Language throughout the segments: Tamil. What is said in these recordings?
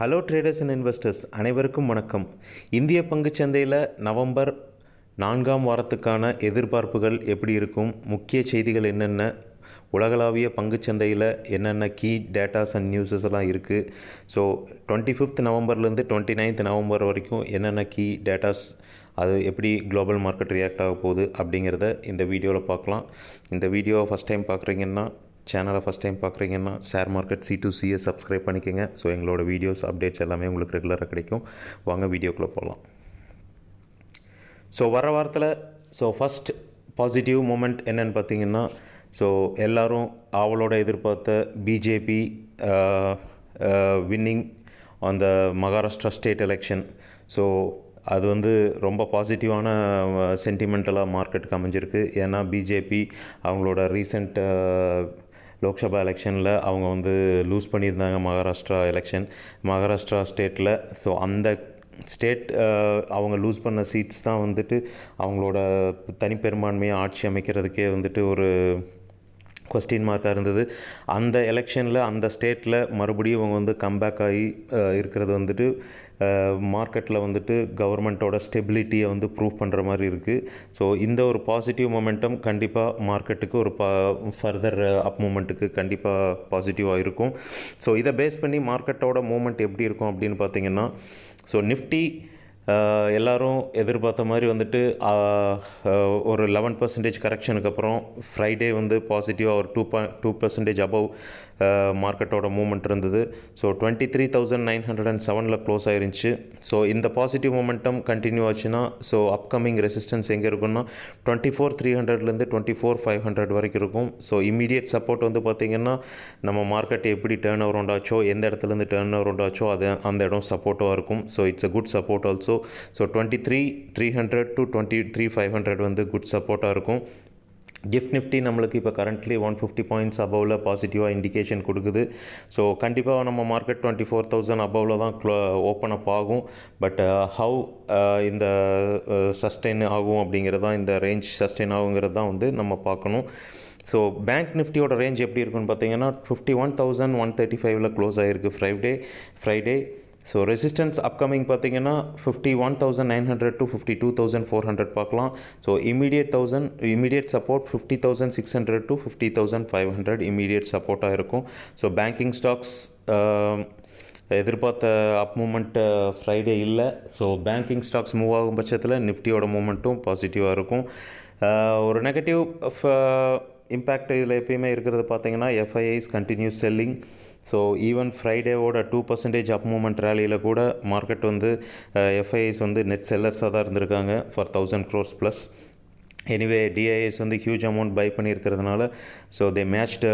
ஹலோ ட்ரேடர்ஸ் அண்ட் இன்வெஸ்டர்ஸ் அனைவருக்கும் வணக்கம். இந்திய பங்குச்சந்தையில் நவம்பர் நான்காம் வாரத்துக்கான எதிர்பார்ப்புகள் எப்படி இருக்கும்? முக்கிய செய்திகள் என்னென்ன? உலகளாவிய பங்குச் சந்தையில் என்னென்ன கீ டேட்டாஸ் அண்ட் நியூஸஸ் எல்லாம் இருக்குது ஸோ டுவெண்ட்டி ஃபிஃப்த் நவம்பர்லேருந்து டுவெண்ட்டி நைன்த் நவம்பர் வரைக்கும் என்னென்ன கீ டேட்டாஸ் அது எப்படி குளோபல் மார்க்கெட் ரியாக்ட் ஆக போகுது அப்படிங்கிறத இந்த வீடியோவில் பார்க்கலாம். இந்த வீடியோவை ஃபஸ்ட் டைம் பார்க்குறீங்கன்னா சேனலை ஃபஸ்ட் டைம் பார்க்குறீங்கன்னா ஷேர் மார்க்கெட் சி டு சியை சப்ஸ்கிரைப் பண்ணிக்கோங்க. ஸோ எங்களோட வீடியோஸ் அப்டேட்ஸ் எல்லாமே உங்களுக்கு ரெகுலராக கிடைக்கும். வாங்க வீடியோக்குள்ளே போகலாம். ஸோ வர வாரத்தில் ஸோ ஃபஸ்ட் பாசிட்டிவ் மூமெண்ட் என்னென்னு பார்த்தீங்கன்னா ஸோ எல்லோரும் அவளோட எதிர்பார்த்த பிஜேபி வின்னிங் அந்த மகாராஷ்டிரா ஸ்டேட் எலெக்ஷன் ஸோ அது வந்து ரொம்ப பாசிட்டிவான சென்டிமெண்டலாக மார்க்கெட்டுக்கு அமைஞ்சிருக்கு. ஏன்னா பிஜேபி அவங்களோட ரீசெண்ட் லோக்சபா எலெக்ஷனில் அவங்க வந்து லூஸ் பண்ணியிருந்தாங்க மகாராஷ்டிரா எலெக்ஷன். மகாராஷ்டிரா ஸ்டேட்டில் ஸோ அந்த ஸ்டேட் அவங்க லூஸ் பண்ண சீட்ஸ் தான் வந்துட்டு அவங்களோட தனிப்பெரும்பான்மையை ஆட்சி அமைக்கிறதுக்கே வந்துட்டு ஒரு கொஸ்டின் மார்க்காக இருந்தது. அந்த எலெக்ஷனில் அந்த ஸ்டேட்டில் மறுபடியும் இவங்க வந்து கம்பேக் ஆகி இருக்கிறது வந்துட்டு மார்க்கெட்டில் வந்துட்டு கவர்மெண்ட்டோட ஸ்டெபிலிட்டியை வந்து ப்ரூவ் பண்ணுற மாதிரி இருக்குது ஸோ இந்த ஒரு பாசிட்டிவ் மொமெண்டம் கண்டிப்பாக மார்க்கெட்டுக்கு ஒரு பா ஃபர்தர் அப் மூமெண்ட்டுக்கு கண்டிப்பாக பாசிட்டிவாக இருக்கும். ஸோ இதை பேஸ் பண்ணி மார்க்கெட்டோட மூமெண்ட் எப்படி இருக்கும் அப்படின்னு பார்த்தீங்கன்னா ஸோ நிஃப்டி எல்லோரும் எதிர்பார்த்த மாதிரி வந்துட்டு ஒரு லெவன் பர்சன்டேஜ் கரெக்ஷனுக்கு அப்புறம் ஃப்ரைடே வந்து பாசிட்டிவாக ஒரு two point two percentage above மார்க்கெட்டோட மூமெண்ட் இருந்தது. So twenty three thousand nine hundred and செவனில் க்ளோஸ் ஆயிருந்துச்சு. ஸோ இந்த பாசிட்டிவ் மூமெண்டம் கண்டினியூ ஆச்சுன்னா ஸோ அப்கமிங் ரெசிஸ்டன்ஸ் எங்கே இருக்குன்னா டுவெண்ட்டி ஃபோர் த்ரீ ஹண்ட்ரட்லேருந்து டுவெண்ட்டி ஃபோர் ஃபைவ் ஹண்ட்ரட் வரைக்கும் இருக்கும். ஸோ இமீடியட் சப்போர்ட் வந்து பார்த்திங்கன்னா நம்ம மார்க்கெட் எப்படி டேர்ன் ஓவர் ஆச்சோ எந்த இடத்துலேருந்து டேர்ன் ஓவர் ஆச்சோ அது அந்த இடம் சப்போர்ட்டாக இருக்கும். So it's a good support also so twenty three three hundred to twenty three five hundred வந்து குட் சப்போர்ட்டாக இருக்கும். கிஃப்ட் நிஃப்டி நம்மளுக்கு இப்போ கரண்ட்லி ஒன் ஃபிஃப்டி பாயிண்ட்ஸ் அபவில் பாசிட்டிவாக இண்டிகேஷன் கொடுக்குது. ஸோ கண்டிப்பாக நம்ம மார்க்கெட் டுவெண்ட்டி ஃபோர் தௌசண்ட் அபவில் தான் க்ளோ ஓப்பன் அப் ஆகும். பட் ஹவு uh, uh, இந்த uh, சஸ்டெயின் ஆகும் அப்படிங்கிறது தான் இந்த ரேஞ்ச் சஸ்டெயின் ஆகுங்கிறது தான் வந்து நம்ம பார்க்கணும். ஸோ பேங்க் நிஃப்டியோட ரேஞ்ச் எப்படி இருக்குன்னு பார்த்தீங்கன்னா fifty one thousand one thirty ஃபைவ்ல க்ளோஸ் ஆகிருக்கு Friday Friday so resistance upcoming பார்த்தீங்கன்னா fifty one thousand nine hundred to fifty two thousand four hundred பார்க்கலாம் so immediate thousand immediate support fifty thousand six hundred to fifty thousand five hundred immediate சப்போர்ட்டாக இருக்கும் ஸோ பேங்கிங் ஸ்டாக்ஸ் எதிர்பார்த்த அப் மூமெண்ட்டு ஃப்ரைடே இல்லை. ஸோ பேங்கிங் ஸ்டாக்ஸ் மூவ் ஆகும் பட்சத்தில் நிஃப்டியோட மூமெண்ட்டும் பாசிட்டிவாக இருக்கும். ஒரு நெகட்டிவ் இம்பேக்ட் இதில் எப்பயுமே இருக்கிறது பார்த்தீங்கன்னா FIIs continues selling so even ஃப்ரைடேவோட two percentage up moment ரேலியில் கூட மார்க்கெட் வந்து எஃப்ஐஎஸ் வந்து நெட் செல்லர்ஸாக தான் இருந்திருக்காங்க. Four thousand crores plus anyway DIs வந்து huge amount buy பண்ணியிருக்கிறதுனால so they matched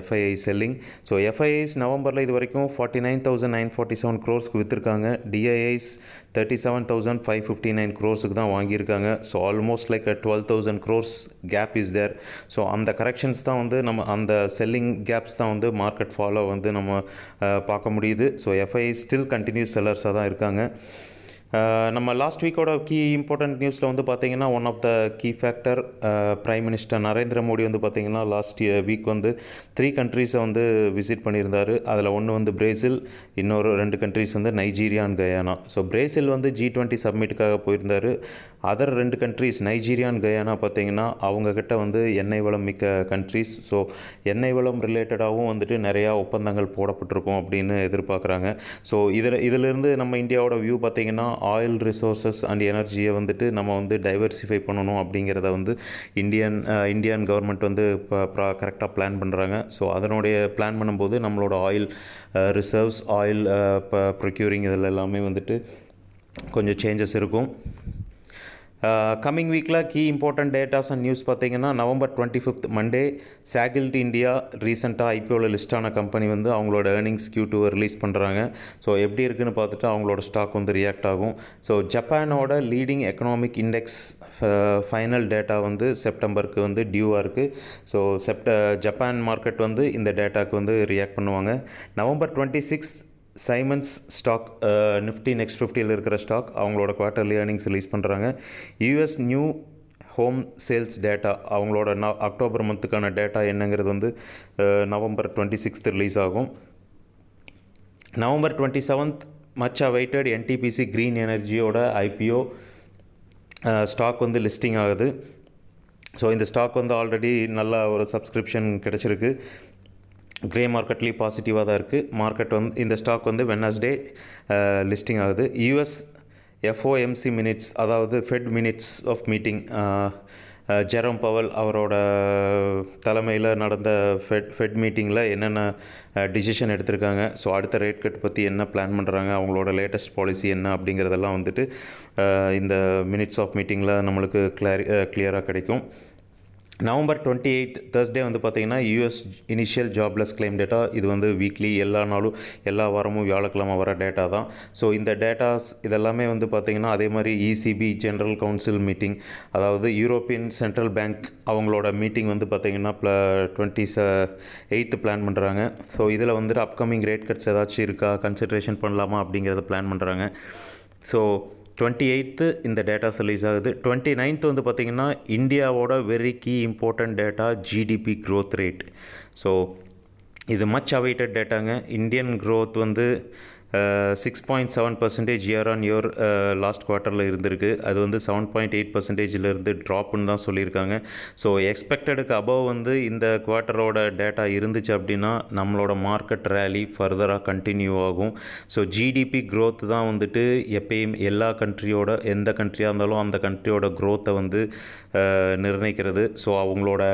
FII selling so FIIs நவம்பரில் இது வரைக்கும் forty nine thousand nine forty seven க்ரோர்ஸ்க்கு விற்றுருக்காங்க DIIs thirty seven thousand five fifty nine க்ரோர்ஸுக்கு தான் வாங்கியிருக்காங்க. So almost like a twelve thousand crores gap is there so அந்த கரெக்ஷன்ஸ் தான் வந்து நம்ம அந்த செல்லிங் கேப்ஸ் தான் வந்து மார்க்கெட் ஃபாலோ வந்து நம்ம uh, பார்க்க முடியுது. ஸோ எஃப்ஐ ஸ்டில் கண்டினியூஸ் செல்லர்ஸாக தான் இருக்காங்க. நம்ம லாஸ்ட் வீக்கோட கீ இம்பார்ட்டண்ட் நியூஸில் வந்து பார்த்திங்கன்னா one of the key factor prime minister Narendra Modi வந்து பார்த்திங்கன்னா லாஸ்ட் வீக் வந்து த்ரீ கண்ட்ரீஸை வந்து விசிட் பண்ணியிருந்தார். அதில் ஒன்று வந்து பிரேசில் இன்னொரு ரெண்டு கண்ட்ரீஸ் வந்து Nigeria and Guyana so Brazil வந்து ஜி டுவெண்ட்டி சப்மிட்டுக்காக போயிருந்தார். அதர் ரெண்டு கண்ட்ரீஸ் நைஜீரியா அண்ட் கயானா பார்த்திங்கன்னா அவங்கக்கிட்ட வந்து எண்ணெய் வளம் மிக்க கண்ட்ரீஸ் ஸோ எண்ணெய் வளம் ரிலேட்டடாகவும் வந்துட்டு நிறையா ஒப்பந்தங்கள் போடப்பட்டிருக்கும் அப்படின்னு எதிர்பார்க்குறாங்க. ஸோ இதில் இதிலிருந்து நம்ம இந்தியாவோட வியூ பார்த்திங்கன்னா ஆயில் ரிசோர்ஸஸ் அண்ட் எனர்ஜியை வந்துட்டு நம்ம வந்து டைவர்சிஃபை பண்ணணும் அப்படிங்கிறத வந்து இந்தியன் இந்தியன் கவர்மெண்ட் வந்து இப்போ கரெக்டாக பிளான் பண்ணுறாங்க ஸோ அதனுடைய பிளான் பண்ணும்போது நம்மளோட ஆயில் ரிசர்வ்ஸ் ஆயில் இப்போ ப்ரொக்யூரிங் இதில் எல்லாமே வந்துட்டு கொஞ்சம் சேஞ்சஸ் இருக்கும். கம்மிங் வீக்கில் key important datas and news பார்த்தீங்கன்னா November twenty fifth Monday சாகில்ட் India ரீசெண்டாக ஐபிஓவில் லிஸ்டான கம்பெனி வந்து அவங்களோட ஏர்னிங்ஸ் கியூ டூ ரிலீஸ் பண்ணுறாங்க ஸோ எப்படி இருக்குன்னு பார்த்துட்டு அவங்களோட ஸ்டாக் வந்து ரியாக்ட் ஆகும். So ஜப்பானோட leading economic index final data வந்து செப்டம்பருக்கு வந்து டியூவாக இருக்குது ஸோ செப்ட ஜப்பான் மார்க்கெட் வந்து இந்த டேட்டாவுக்கு வந்து ரியாக்ட் பண்ணுவாங்க. November twenty sixth Siemens stock Nifty next ஃபிஃப்டியில் இருக்கிற ஸ்டாக் அவங்களோட குவார்ட்டர்லி ஏர்னிங்ஸ் ரிலீஸ் பண்ணுறாங்க US new home sales data அவங்களோட ந அக்டோபர் மந்த்துக்கான டேட்டா என்னங்கிறது வந்து நவம்பர் டுவெண்ட்டி சிக்ஸ்த் ரிலீஸ் ஆகும். November twenty seventh much awaited NTPC green எனர்ஜியோட IPO stock வந்து லிஸ்டிங் ஆகுது. ஸோ இந்த ஸ்டாக் வந்து ஆல்ரெடி நல்ல ஒரு சப்ஸ்கிரிப்ஷன் கிடச்சிருக்கு. க்ரே மார்க்கெட்லேயும் பாசிட்டிவாக தான் இருக்குது மார்க்கெட் வந்து இந்த ஸ்டாக் வந்து வெனஸ்டே லிஸ்டிங் ஆகுது. யூஎஸ் எஃப்ஓஎம்சி மினிட்ஸ் அதாவது Fed minutes of meeting Jerome Powell அவரோட தலைமையில் நடந்த ஃபெட் ஃபெட் மீட்டிங்கில் என்னென்ன டிசிஷன் எடுத்திருக்காங்க. ஸோ அடுத்த ரேட் கட் பற்றி என்ன பிளான் பண்ணுறாங்க அவங்களோட லேட்டஸ்ட் பாலிசி என்ன அப்படிங்கிறதெல்லாம் வந்துட்டு இந்த மினிட்ஸ் ஆஃப் மீட்டிங்கில் நம்மளுக்கு கிளாரி கிளியராக கிடைக்கும். நவம்பர் டுவெண்ட்டி எயிட் தேர்ஸ்டே வந்து பார்த்தீங்கன்னா US initial jobless claim data இது வந்து வீக்லி எல்லா நாளும் எல்லா வாரமும் வியாழக்கிழமை வர டேட்டா தான். ஸோ இந்த டேட்டாஸ் இதெல்லாமே வந்து பார்த்திங்கன்னா அதே மாதிரி இசிபி ஜென்ரல் கவுன்சில் மீட்டிங் அதாவது யூரோப்பியன் சென்ட்ரல் பேங்க் அவங்களோட மீட்டிங் வந்து பார்த்திங்கன்னா ப்ள டுவெண்ட்டி ச எயித்து பிளான் பண்ணுறாங்க ஸோ இதில் வந்துட்டு அப்கமிங் ரேட் கட்ஸ் ஏதாச்சும் இருக்கா? கன்சிட்ரேஷன் பண்ணலாமா? அப்படிங்கிறத பிளான் பண்ணுறாங்க ஸோ டுவெண்ட்டி எயித்து இந்த டேட்டாஸ் ரிலீஸ் ஆகுது. டுவெண்ட்டி நைன்த் வந்து பார்த்திங்கன்னா இந்தியாவோட very key important data GDP growth rate so இது மச் அவைட்டட் டேட்டாங்க இந்தியன் க்ரோத் வந்து six point seven percentage year on year last குவார்ட்டரில் இருந்திருக்கு. அது வந்து செவன் பாயிண்ட் எயிட் பர்சன்டேஜிலேருந்து ட்ராப்னு தான் சொல்லியிருக்காங்க. ஸோ எக்ஸ்பெக்டடுக்கு அபவ் வந்து இந்த குவார்ட்டரோட டேட்டா இருந்துச்சு அப்படின்னா நம்மளோட மார்க்கெட் ரேலி ஃபர்தராக கண்டினியூ ஆகும். ஸோ ஜிடிபி க்ரோத் தான் வந்துட்டு எப்பயும் எல்லா கண்ட்ரியோட எந்த கண்ட்ரியாக இருந்தாலும் அந்த கண்ட்ரியோட க்ரோத்தை வந்து uh, நிர்ணயிக்கிறது. ஸோ அவங்களோட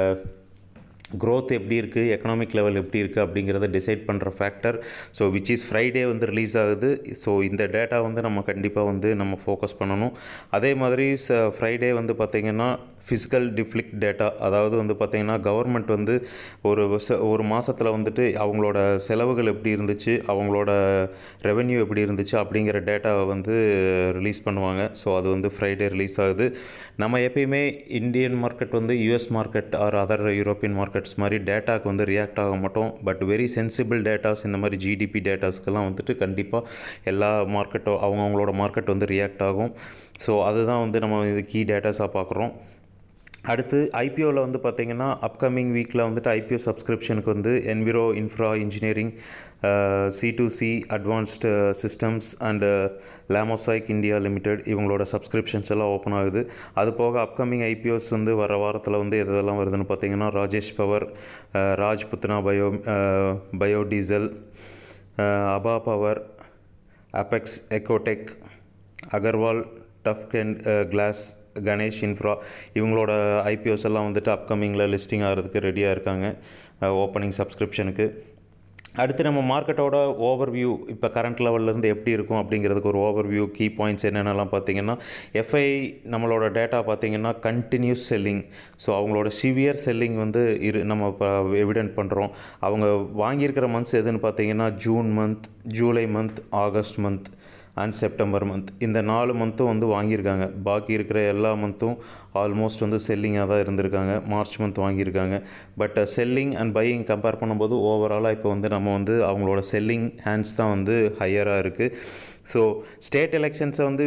க்ரோத் எப்படி இருக்குது எக்கனாமிக் லெவல் எப்படி இருக்குது அப்படிங்கிறத டிசைட் பண்ணுற factor so which is Friday வந்து ரிலீஸ் ஆகுது. ஸோ இந்த டேட்டா வந்து நம்ம கண்டிப்பாக வந்து நம்ம ஃபோக்கஸ் பண்ணணும். அதே மாதிரி ஃப்ரைடே வந்து பார்த்திங்கன்னா ஃபிசிக்கல் டிஃப்ளிக்ட் டேட்டா அதாவது வந்து பார்த்திங்கன்னா கவர்மெண்ட் வந்து ஒரு ஒரு மாதத்தில் வந்துட்டு அவங்களோட செலவுகள் எப்படி இருந்துச்சு அவங்களோட ரெவென்யூ எப்படி இருந்துச்சு அப்படிங்கிற டேட்டாவை வந்து ரிலீஸ் பண்ணுவாங்க. ஸோ அது வந்து ஃப்ரைடே ரிலீஸ் ஆகுது. நம்ம எப்பயுமே இந்தியன் மார்க்கெட் வந்து US market or other European markets மாதிரி டேட்டாக்கு வந்து ரியாக்ட் ஆக மாட்டோம். பட் வெரி சென்சிபிள் டேட்டாஸ் இந்த மாதிரி ஜிடிபி டேட்டாஸ்க்கெல்லாம் வந்துட்டு கண்டிப்பாக எல்லா மார்க்கெட்டோ அவங்கவுங்களோட மார்க்கெட் வந்து ரியாக்ட் ஆகும். ஸோ அதுதான் வந்து நம்ம இது கீ டேட்டாஸாக பார்க்குறோம். அடுத்து ஐபிஓவில் வந்து பார்த்திங்கன்னா அப்கமிங் வீக்கில் வந்துட்டு ஐபிஓ சப்ஸ்கிரிப்ஷனுக்கு வந்து Enviro Infra Engineering C to C advanced systems and Lamosaic India Limited இவங்களோட சப்ஸ்கிரிப்ஷன்ஸ் எல்லாம் ஓப்பன் ஆகுது. அது போக அப்கமிங் ஐபிஓஸ் வந்து வர வாரத்தில் வந்து எது எதெல்லாம் வருதுன்னு பார்த்தீங்கன்னா Rajesh power uh, Rajputana bio bio diesel Abha power apex ecotech Agarwal tough and glass Ganesh infra இவங்களோட ஐபிஓஸ் எல்லாம் வந்துட்டு அப்கமிங்கில் லிஸ்டிங் ஆகிறதுக்கு ரெடியாக இருக்காங்க. ஓப்பனிங் சப்ஸ்கிரிப்ஷனுக்கு அடுத்து நம்ம மார்க்கெட்டோட ஓவர் வியூ இப்போ கரண்ட் லெவல்லேருந்து எப்படி இருக்கும் அப்படிங்கிறதுக்கு ஒரு ஓவர் வியூ கீ பாயிண்ட்ஸ் என்னென்னலாம் பார்த்தீங்கன்னா எஃப்ஐ நம்மளோட டேட்டா பார்த்தீங்கன்னா கண்டினியூஸ் செல்லிங் ஸோ அவங்களோட சிவியர் செல்லிங் வந்து இரு நம்ம இப்போ எவிடென்ட் பண்ணுறோம் அவங்க வாங்கியிருக்கிற மந்த்ஸ் எதுன்னு பார்த்தீங்கன்னா June month July month August month and September month இந்த நாலு மந்த்தும் வந்து வாங்கியிருக்காங்க. பாக்கி இருக்கிற எல்லா மந்த்தும் ஆல்மோஸ்ட் வந்து செல்லிங்காக தான் இருந்திருக்காங்க. மார்ச் மந்த் வாங்கியிருக்காங்க. But selling and buying compare பண்ணும்போது ஓவராலாக இப்போ வந்து நம்ம வந்து அவங்களோட செல்லிங் ஹேண்ட்ஸ் தான் வந்து ஹையராக இருக்குது ஸோ ஸ்டேட் எலெக்ஷன்ஸை வந்து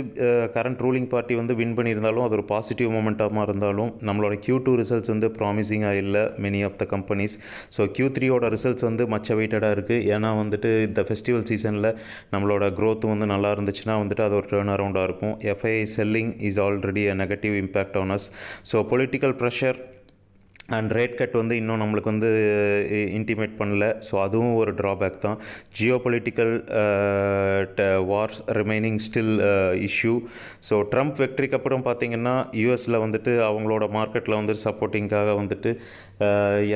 கரண்ட் ரூலிங் பார்ட்டி வந்து வின் பண்ணியிருந்தாலும் அது ஒரு பாசிட்டிவ் மூமெண்ட்டாக இருந்தாலும் நம்மளோட கியூ டூ ரிசல்ட்ஸ் வந்து ப்ராமிசிங்காக இல்லை many of the companies so Q த்ரீயோட ரிசல்ட்ஸ் வந்து மச் அவைட்டடாக இருக்குது ஏன்னா வந்துட்டு இந்த ஃபெஸ்டிவல் சீசனில் நம்மளோட க்ரோத் வந்து நல்லா இருந்துச்சுன்னா வந்துட்டு அது ஒரு டேர்ன் அரவுண்டாக இருக்கும். FI selling is already a negative impact on us so political pressure and rate cut வந்து இன்னும் நம்மளுக்கு வந்து இன்டிமேட் பண்ணல. ஸோ அதுவும் ஒரு ட்ராபேக் தான். Geo political wars remaining still issue so Trump வெக்ட்ரிக்கு அப்புறம் பார்த்தீங்கன்னா யூஎஸில் வந்துட்டு அவங்களோட மார்க்கெட்டில் வந்து சப்போர்ட்டிங்காக வந்துட்டு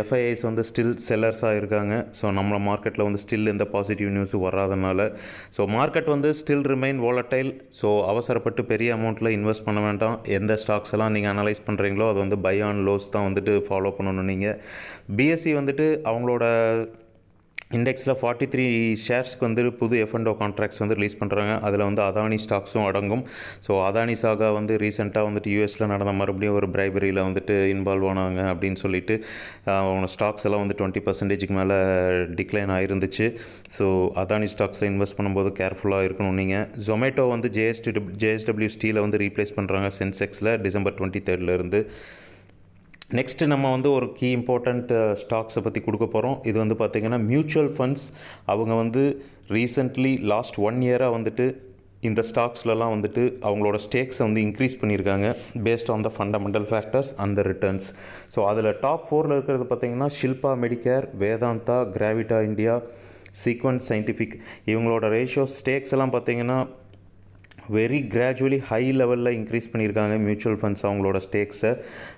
எஃப்ஐஐஸ் வந்து ஸ்டில் செல்லர்ஸாக இருக்காங்க. ஸோ நம்மளோட மார்க்கெட்டில் வந்து ஸ்டில் எந்த பாசிட்டிவ் நியூஸும் வராதனால. ஸோ மார்க்கெட் வந்து ஸ்டில் ரிமைன் வாலட்டைல் ஸோ அவசரப்பட்டு பெரிய அமௌண்ட்டில் இன்வெஸ்ட் பண்ண வேண்டாம். எந்த ஸ்டாக்ஸ் எல்லாம் நீங்கள் அனலைஸ் பண்ணுறீங்களோ அது வந்து பை ஆன் லோஸ் தான் வந்துட்டு ஃபாலோ ஃபாலோ பண்ணணும். நீங்கள் பிஎஸ்சி வந்துட்டு அவங்களோட இண்டெக்ஸில் ஃபார்ட்டி த்ரீ ஷேர்ஸ்க்கு வந்து புது எஃப்என்டோ கான்ட்ராக்ட்ஸ் வந்து ரிலீஸ் பண்ணுறாங்க அதில் வந்து அதானி ஸ்டாக்ஸும் அடங்கும். ஸோ அதானி சாகா வந்து ரீசெண்டாக வந்துட்டு யூஎஸில் நடந்த மறுபடியும் ஒரு பிரைபரியில் வந்துட்டு இன்வால்வ் ஆனாங்க அப்படின்னு சொல்லிட்டு அவங்க ஸ்டாக்ஸ் எல்லாம் வந்து டுவெண்ட்டி பர்சன்டேஜுக்கு மேலே டிக்ளைன் ஆயிருந்துச்சு. ஸோ அதானி ஸ்டாக்ஸில் இன்வெஸ்ட் பண்ணும்போது கேர்ஃபுல்லாக இருக்கணும் நீங்கள் ஜொமேட்டோ வந்து ஜேஎஸ்டி ஜேஎஸ்டபிள்யூ ஸ்டீலை வந்து ரீப்ளேஸ் பண்ணுறாங்க சென்செக்ஸில் டிசம்பர் டுவெண்ட்டி தேர்ட்லேருந்து நெக்ஸ்ட்டு நம்ம வந்து ஒரு கீ இம்பார்ட்டண்ட் ஸ்டாக்ஸை பற்றி கொடுக்க போகிறோம் இது வந்து பார்த்திங்கன்னா மியூச்சுவல் ஃபண்ட்ஸ் அவங்க வந்து ரீசெண்ட்லி லாஸ்ட் ஒன் இயராக வந்துட்டு இந்த ஸ்டாக்ஸ்லலாம் வந்துட்டு அவங்களோட ஸ்டேக்ஸை வந்து இன்க்ரீஸ் பண்ணியிருக்காங்க based on the fundamental factors அந்த ரிட்டர்ன்ஸ் ஸோ அதில் டாப் ஃபோரில் இருக்கிறது பார்த்தீங்கன்னா Shilpa Medicare Vedanta Gravita India sequent scientific இவங்களோட ரேஷியோ ஸ்டேக்ஸ் எல்லாம் பார்த்தீங்கன்னா வெரி கிராஜுவலி ஹை லெவலில் இன்க்ரீஸ் பண்ணியிருக்காங்க மியூச்சுவல் ஃபண்ட்ஸ் அவங்களோட ஸ்டேக்ஸை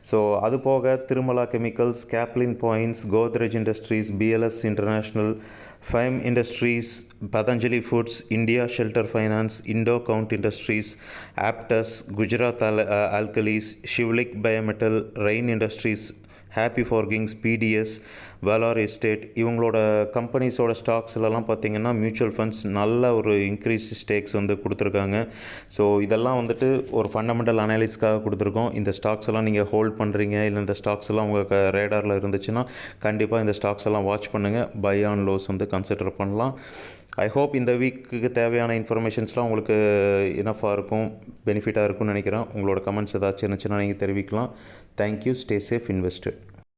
ஸோ அது போக Tirumala chemicals Caplin points Godrej industries BLS international Fiem industries Patanjali foods India shelter finance indo count industries Aptus Gujarat all alkalies Shivalik bimetal rain industries happy forgings PDS valor estate இவங்களோட கம்பெனிஸோட ஸ்டாக்ஸ்லலாம் பார்த்தீங்கன்னா மியூச்சுவல் ஃபண்ட்ஸ் நல்ல ஒரு இன்க்ரீஸ் ஸ்டேக்ஸ் வந்து கொடுத்துருக்காங்க. ஸோ இதெல்லாம் வந்துட்டு ஒரு ஃபண்டமெண்டல் அனாலிஸ்க்காக கொடுத்துருக்கோம். இந்த ஸ்டாக்ஸ் எல்லாம் நீங்கள் ஹோல்ட் பண்ணுறீங்க இல்லை இந்த ஸ்டாக்ஸ் எல்லாம் உங்கள் ரேடாரில் இருந்துச்சுன்னா கண்டிப்பாக இந்த ஸ்டாக்ஸ் எல்லாம் வாட்ச் பண்ணுங்கள் பை ஆன் லோஸ் வந்து கன்சிடர் பண்ணலாம். ஐ ஹோப் இந்த வீக்குக்கு தேவையான இன்ஃபர்மேஷன்ஸ்லாம் உங்களுக்கு இனஃபாக இருக்கும் பெனிஃபிட்டாக இருக்கும்னு நினைக்கிறேன். உங்களோட கமெண்ட்ஸ் ஏதாச்சும் இருந்துச்சுன்னா நீங்கள் தெரிவிக்கலாம். Thank you stay safe invested